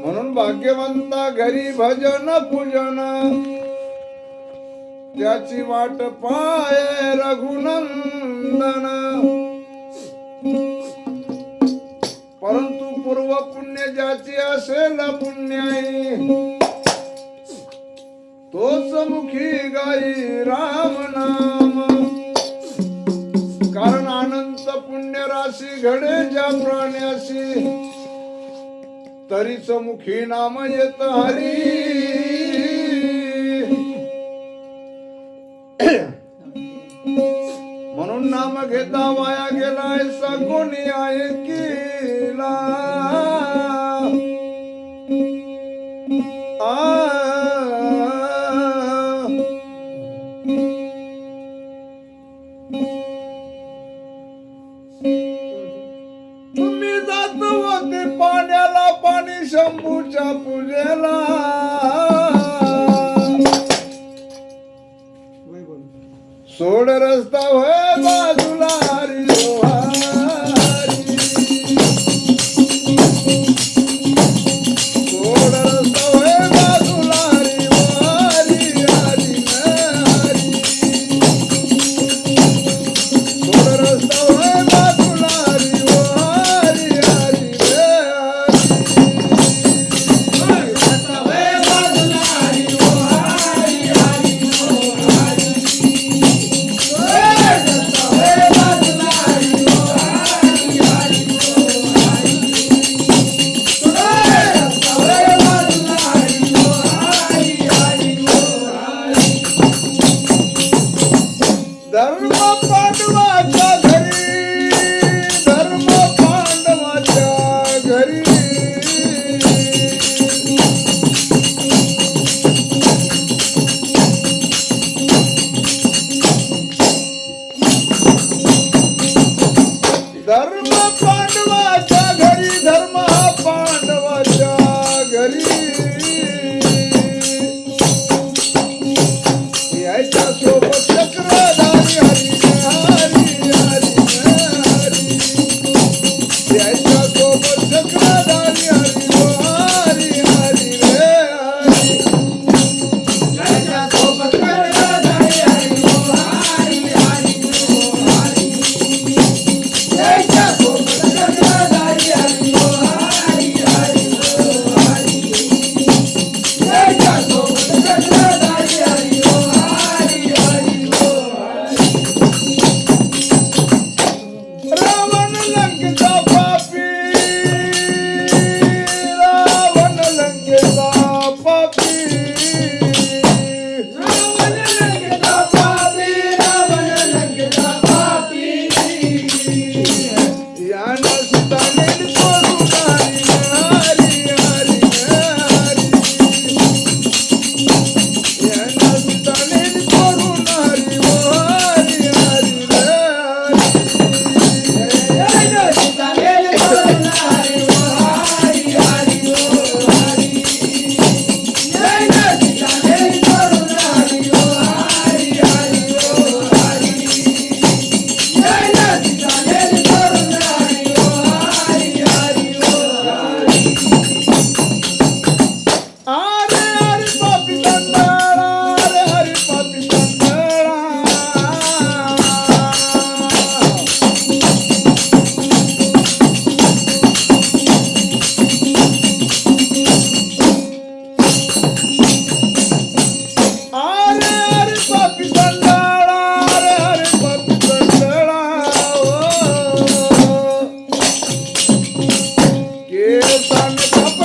म्हणून भाग्यवंता घरी भजन पूजन. त्याची वाट पाय रघुनंदन. परंतु पूर्व पुण्य ज्याची असेल पुण्याई तोच मुखी गाई राम पुण्य घडे ज्या प्राण्याशी तरीच मुखी नाम येत हरी. म्हणून नाम घेता वाया गेलाय कोणी आहे केला धर्म पांडवाच्या घरी धर्म हा पांडवा Let's